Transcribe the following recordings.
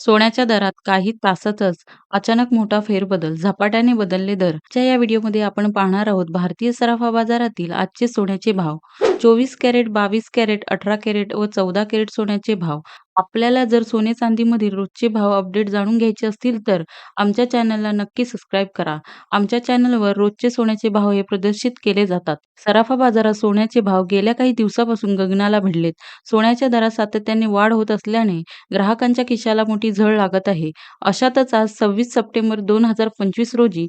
सोन्याच्या दरात काही तासातच अचानक मोठा फेरबदल, झपाट्याने बदलले दर. या व्हिडिओमध्ये आपण पाहणार आहोत भारतीय सराफा बाजारातील आजचे सोन्याचे भाव. चोवीस कॅरेट, बावीस कॅरेट, अठरा कॅरेट व चौदा कॅरेट सोन्याचे भाव. आपल्याला जर सोने चांदीमधील रोजचे भाव अपडेट जाणून घ्यायचे असतील तर आमच्या चॅनलला नक्की सबस्क्राईब करा. आमच्या चॅनलवर रोजचे सोन्याचे भाव हे प्रदर्शित केले जातात. सराफा बाजारात सोन्याचे भाव गेल्या काही दिवसापासून गगनाला भिडलेत. सोन्याच्या दरात सातत्याने वाढ होत असल्याने ग्राहकांच्या खिशाला मोठी झळ लागत आहे. अशातच आज सव्वीस सप्टेंबर दोन हजार पंचवीस रोजी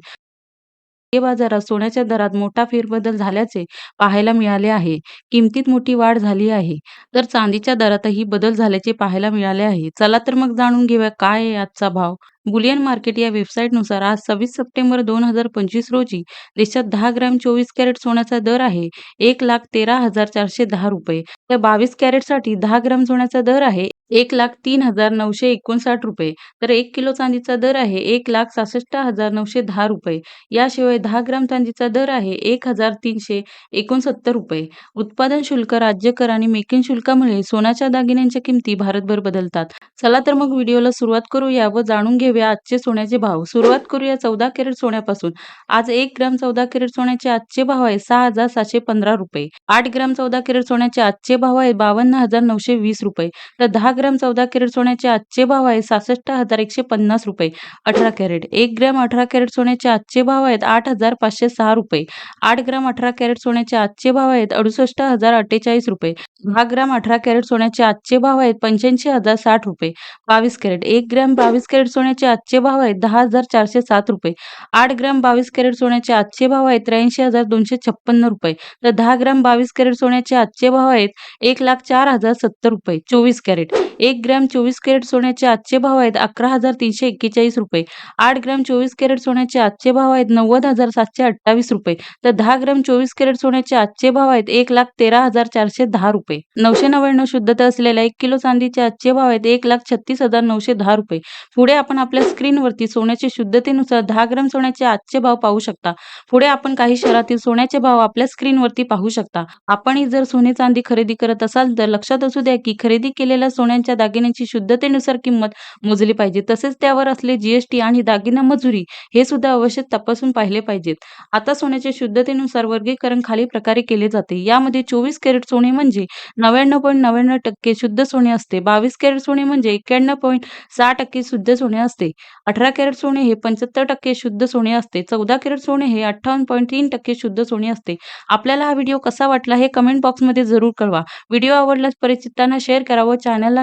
बाजारात सोन्याच्या दरात मोठा फेरबदल झाल्याचे पाहायला मिळाले आहे. किमतीत मोठी वाढ झाली आहे. तर चांदीच्या दरातही बदल झाल्याचे पाहायला मिळाले आहे. चला तर मग जाणून घेऊया काय आहे आजचा भाव. बुलियन मार्केट या वेबसाईटनुसार आज सव्वीस सप्टेंबर दोन हजार पंचवीस रोजी देशात दहा ग्रॅम चोवीस कॅरेट सोन्याचा दर आहे एक लाख तेरा हजार चारशे दहा रुपये. तर बावीस कॅरेटसाठी दहा ग्रॅम सोन्याचा दर आहे एक लाख तीन हजार नऊशे एकोणसाठ रुपये. तर एक किलो चांदीचा दर आहे एक लाख सहासष्ट हजार नऊशे दहा रुपये. याशिवाय दहा ग्राम चांदीचा दर आहे एक हजार तीनशे एकोणसत्तर रुपये. उत्पादन शुल्क, राज्य कर आणि मेकिंग शुल्कामुळे सोन्याच्या दागिन्यांच्या किमती भारतभर बदलतात. चला तर मग व्हिडिओला सुरुवात करूया व जाणून घेऊया आजचे सोन्याचे भाव. सुरुवात करूया चौदा कॅरेट सोन्यापासून. आज एक ग्राम चौदा कॅरेट सोन्याचे आजचे भाव आहे सहा हजार सातशे पंधरा रुपये. आठ ग्राम चौदा कॅरेट सोन्याचे आजचे भाव आहे बावन्न हजार नऊशे वीस रुपये. तर दहा ग्रॅम चौदा कॅरेट सोन्याचे आजचे भाव आहेत सहासष्ट हजार एकशे पन्नास रुपये. अठरा कॅरेट. एक ग्रॅम अठरा कॅरेट सोन्याचे आजचे भाव आहेत आठ हजार पाचशे सहा रुपये. आठ ग्रॅम अठरा कॅरेट सोन्याचे आजचे भाव आहेत अडुसष्ट हजार अठ्ठेचाळीस रुपये. दहा ग्रॅम अठरा कॅरेट सोन्याचे आजचे भाव आहेत पंच्याऐंशी हजार साठ रुपये. बावीस कॅरेट. एक ग्रॅम बावीस कॅरेट सोन्याचे आजचे भाव आहेत दहा हजार चारशे सात रुपये. आठ ग्रॅम बावीस कॅरेट सोन्याचे आजचे भाव आहेत त्र्याऐंशी हजार दोनशे छप्पन्न रुपये. तर दहा ग्रॅम बावीस कॅरेट सोन्याचे आजचे भाव आहेत एक लाख चार हजार सत्तर रुपये. चोवीस कॅरेट. एक ग्रॅम चोवीस कॅरेट सोन्याचे आजचे भाव आहेत अकरा हजार तीनशे एक्केचाळीस रुपये. आठ ग्रॅम चोवीस कॅरेट सोन्याचे आजचे भाव आहेत नव्वद हजार सातशे अठ्ठावीस रुपये. तर दहा ग्रॅम चोवीस कॅरेट सोन्याचे आजचे भाव आहेत एक लाख तेरा हजार चारशे दहा रुपये. नऊशे नव्याण्णव शुद्धता असलेल्या एक किलो चांदीचे आजचे भाव आहेत एक लाख छत्तीस हजार नऊशे दहा रुपये. पुढे आपण आपल्या स्क्रीनवरती सोन्याच्या शुद्धतेनुसार दहा ग्रॅम सोन्याचे आजचे भाव पाहू शकता. पुढे आपण काही शहरातील सोन्याचे भाव आपल्या स्क्रीनवरती पाहू शकता. आपणही जर सोने चांदी खरेदी करत असाल तर लक्षात असू द्या की खरेदी केलेल्या सोन्याच्या दागिन्यांची शुद्धतेनुसार किंमत मोजली पाहिजे. तसेच त्यावर असले जीएसटी आणि दागिना मजुरी हे सुद्धा अवश्य तपासून पाहिले पाहिजेत. आता सोन्याच्या शुद्धतेनुसार वर्गीकरण खालील प्रकारे केले जाते. यामध्ये चोवीस कॅरेट सोने म्हणजे नव्याण्णव पॉईंट नव्याण्णव टक्के शुद्ध सोने असते. बावीस कॅरेट सोने म्हणजे एक्क्याण्णव पॉईंट सहा टक्के शुद्ध सोने असते. अठरा कॅरेट सोने हे पंच्याहत्तर टक्के शुद्ध सोने असते. चौदा कॅरेट सोने हे अठ्ठावन्न पॉईंट तीन टक्के शुद्ध सोने असते. आपल्याला हा व्हिडिओ कसा वाटला हे कमेंट बॉक्समध्ये जरूर कळवा. व्हिडिओ आवडल्यास परिचितांना शेअर करा व चॅनलला